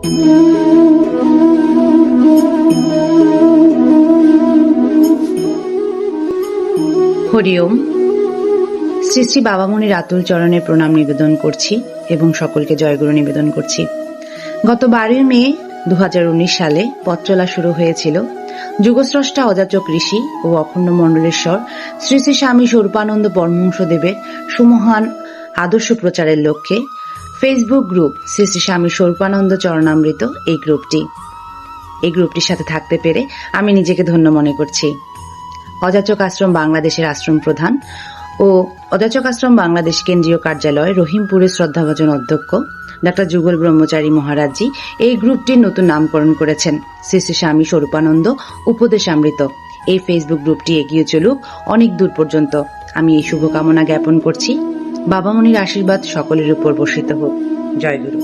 হরিওম শ্রী শ্রী বাবামণির আতুল চরণে প্রণাম নিবেদন করছি এবং সকলকে জয়গুরু নিবেদন করছি। গত বারোই মে দু হাজার উনিশ সালে পথ চলা শুরু হয়েছিল। যুগস্রষ্টা অযাচক ঋষি ও অখণ্ড মণ্ডলেশ্বর শ্রী শ্রী স্বামী স্বরূপানন্দ পরমহংসদেবের সুমহান আদর্শ প্রচারের লক্ষ্যে ফেসবুক গ্রুপ শ্রী শ্রী স্বামী স্বরূপানন্দ চরণামৃত এই গ্রুপটি। এই গ্রুপটির সাথে থাকতে পেরে আমি নিজেকে ধন্য মনে করছি। অযাচক আশ্রম বাংলাদেশের আশ্রম প্রধান ও অযাচক আশ্রম বাংলাদেশ কেন্দ্রীয় কার্যালয় রহিমপুরের শ্রদ্ধাভাজন অধ্যক্ষ ডাক্তার যুগল ব্রহ্মচারী মহারাজজি এই গ্রুপটির নতুন নামকরণ করেছেন শ্রী শ্রী স্বামী স্বরূপানন্দ উপদেশামৃত। এই ফেসবুক গ্রুপটি এগিয়ে চলুক অনেক দূর পর্যন্ত। আমি এই শুভকামনা জ্ঞাপন করছি। বাবা মনির আশীর্বাদ সকলের উপর বর্ষিত হোক। জয় গুরু।